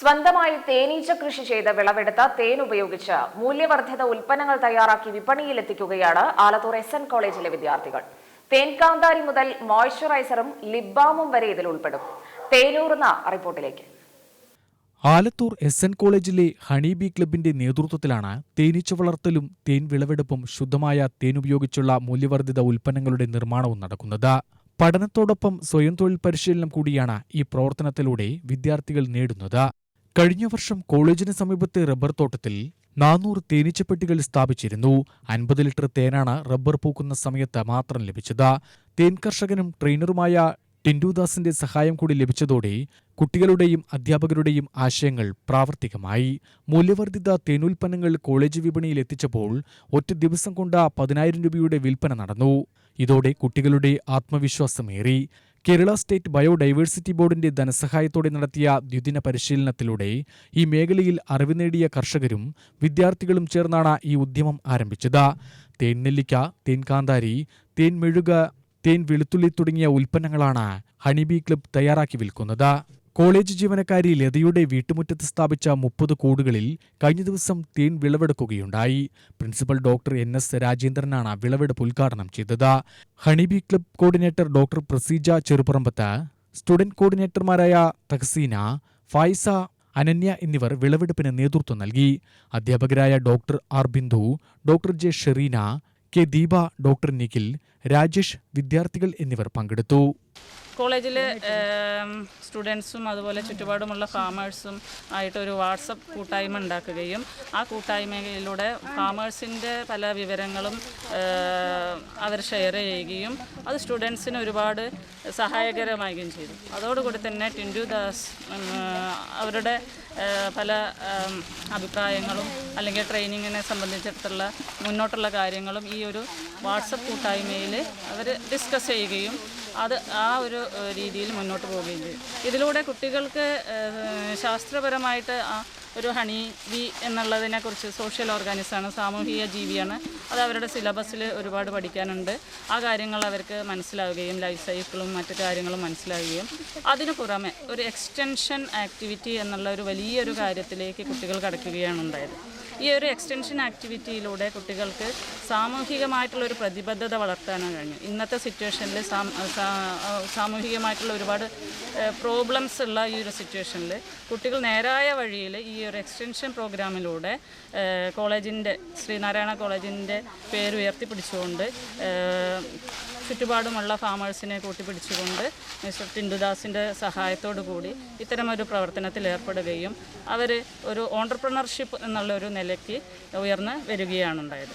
സ്വന്തമായി തേനീച്ച കൃഷി ചെയ്ത് വിളവെടുത്ത തേൻ ഉപയോഗിച്ച് മൂല്യവർദ്ധിത ഉൽപ്പന്നങ്ങൾ തയ്യാറാക്കി വിപണിയിലെത്തിക്കുകയാണ് ആലത്തൂർ എസ് എൻ കോളേജിലെ വിദ്യാർത്ഥികൾ. തേൻ കാന്താരി മുതൽ മോയ്സ്ചറൈസറും ലിബാമും വരെ ഇതിൽ ഉൾപ്പെടും. തേനൂർന്ന റിപ്പോർട്ടിലേക്ക്. ആലത്തൂർ എസ് എൻ കോളേജിലെ ഹണി ബി ക്ലബിന്റെ നേതൃത്വത്തിലാണ് തേനീച്ച വളർത്തലും തേൻ വിളവെടുപ്പും ശുദ്ധമായ തേൻ ഉപയോഗിച്ചുള്ള മൂല്യവർദ്ധിത ഉൽപ്പന്നങ്ങളുടെ നിർമ്മാണവും നടക്കുന്നത്. പഠനത്തോടൊപ്പം സ്വയം തൊഴിൽ പരിശീലനം കൂടിയാണ് ഈ പ്രവർത്തനത്തിലൂടെ വിദ്യാർത്ഥികൾ നേടുന്നത്. കഴിഞ്ഞ വർഷം കോളേജിന് സമീപത്തെ റബ്ബർ തോട്ടത്തിൽ നാനൂറ് തേനീച്ചപ്പെട്ടികൾ സ്ഥാപിച്ചിരുന്നു. അൻപത് ലിറ്റർ തേനാണ് റബ്ബർ പൂക്കുന്ന സമയത്ത് മാത്രം ലഭിച്ചത്. തേൻ കർഷകനും ട്രെയിനറുമായ ടിൻഡുദാസിന്റെ സഹായം കൂടി ലഭിച്ചതോടെ കുട്ടികളുടെയും അധ്യാപകരുടെയും ആശയങ്ങൾ പ്രാവർത്തികമായി. മൂല്യവർദ്ധിത തേനുൽപ്പന്നങ്ങൾ കോളേജ് വിപണിയിൽ എത്തിച്ചപ്പോൾ ഒറ്റ ദിവസം കൊണ്ട് പതിനായിരം രൂപയുടെ വിൽപ്പന നടന്നു. ഇതോടെ കുട്ടികളുടെ ആത്മവിശ്വാസമേറി. കേരള സ്റ്റേറ്റ് ബയോഡൈവേഴ്സിറ്റി ബോർഡിന്റെ ധനസഹായത്തോടെ നടത്തിയ ദ്വിദിന പരിശീലനത്തിലൂടെ ഈ മേഖലയിൽ അറിവ് നേടിയ കർഷകരും വിദ്യാർത്ഥികളും ചേർന്നാണ് ഈ ഉദ്യമം ആരംഭിച്ചത്. തേൻ നെല്ലിക്ക തേൻ കാന്താരി തേൻ മെഴുക തേൻ വെളുത്തുള്ളി തുടങ്ങിയ ഉൽപ്പന്നങ്ങളാണ് ഹണിബി ക്ലബ് തയ്യാറാക്കി വിൽക്കുന്നത്. കോളേജ് ജീവനക്കാരി ലതയുടെ വീട്ടുമുറ്റത്ത് സ്ഥാപിച്ച മുപ്പത് കൂടുകളിൽ കഴിഞ്ഞ ദിവസം തേൻ വിളവെടുക്കുകയുണ്ടായി. പ്രിൻസിപ്പൽ ഡോക്ടർ എൻ എസ് രാജേന്ദ്രനാണ് വിളവെടുപ്പ് ഉദ്ഘാടനം ചെയ്തത്. Honey bee club coordinator doctor Praseeja Cheruparambath student കോർഡിനേറ്റർമാരായ Thahseena Faiza Ananya എന്നിവർ വിളവെടുപ്പിന് നേതൃത്വം നൽകി. അധ്യാപകരായ doctor R Bindu doctor J Shereena K Deepa doctor Nikhil Rajesh വിദ്യാർത്ഥികൾ എന്നിവർ പങ്കെടുത്തു. കോളേജിലെ സ്റ്റുഡൻസും അതുപോലെ ചുറ്റുപാടുമുള്ള ഫാമേഴ്സും ആയിട്ട് ഒരു വാട്സപ്പ് കൂട്ടായ്മ ഉണ്ടാക്കുകയും ആ കൂട്ടായ്മയിലൂടെ ഫാമേഴ്സിന്റെ പല വിവരങ്ങളും അവർ ഷെയർ ചെയ്യുകയും അത് സ്റ്റുഡൻസിന് ഒരുപാട് സഹായകരമാകുകയും ചെയ്തു. അതോടുകൂടി തന്നെ ടിൻഡു ദാസ് അവരുടെ പല അഭിപ്രായങ്ങളും അല്ലെങ്കിൽ ട്രെയിനിങ്ങിനെ സംബന്ധിച്ചിടത്തുള്ള മുന്നോട്ടുള്ള കാര്യങ്ങളും ഈ ഒരു വാട്സപ്പ് കൂട്ടായ്മയിൽ അവർ ഡിസ്കസ് ചെയ്യുകയും അത് ആ ഒരു രീതിയിൽ മുന്നോട്ട് പോവുകയും ചെയ്യും. ഇതിലൂടെ കുട്ടികൾക്ക് ശാസ്ത്രപരമായിട്ട് ആ ഒരു ഹണി ബി എന്നുള്ളതിനെക്കുറിച്ച് സോഷ്യൽ ഓർഗാനിസമാണ് സാമൂഹിക ജീവിയാണ്. അത് അവരുടെ സിലബസിൽ ഒരുപാട് പഠിക്കാനുണ്ട്. ആ കാര്യങ്ങൾ അവർക്ക് മനസ്സിലാവുകയും ലൈഫ് സൈക്കിളും മറ്റു കാര്യങ്ങളും മനസ്സിലാവുകയും അതിനു പുറമെ ഒരു എക്സ്റ്റൻഷൻ ആക്ടിവിറ്റി എന്നുള്ള ഒരു വലിയൊരു കാര്യത്തിലേക്ക് കുട്ടികൾ കടക്കുകയാണ് ഉണ്ടായത്. ഈ ഒരു എക്സ്റ്റൻഷൻ ആക്ടിവിറ്റിയിലൂടെ കുട്ടികൾക്ക് സാമൂഹികമായിട്ടുള്ള ഒരു പ്രതിബദ്ധത വളർത്താനാണ് കഴിഞ്ഞു. ഇന്നത്തെ സിറ്റുവേഷനിൽ സാമൂഹികമായിട്ടുള്ള ഒരുപാട് പ്രോബ്ലംസ് ഉള്ള ഈ ഒരു സിറ്റുവേഷനിൽ കുട്ടികൾ നേരായ വഴിയിൽ ഈ ഒരു എക്സ്റ്റൻഷൻ പ്രോഗ്രാമിലൂടെ കോളേജിന്റെ ശ്രീനാരായണ കോളേജിന്റെ പേര് ഉയർത്തിപ്പിടിച്ചുകൊണ്ട് ചുറ്റുപാടുമുള്ള ഫാമേഴ്സിനെ കൂട്ടിപ്പിടിച്ചുകൊണ്ട് മിസ്റ്റർ ടിൻഡുദാസിന്റെ സഹായത്തോടു കൂടി ഇത്തരമൊരു പ്രവർത്തനത്തിൽ ഏർപ്പെടുകയും അവർ ഒരു ഓണ്ടർപ്രണർഷിപ്പ് എന്നുള്ള ഒരു നിലയ്ക്ക് ഉയർന്ന് വരികയാണ് ഉണ്ടായത്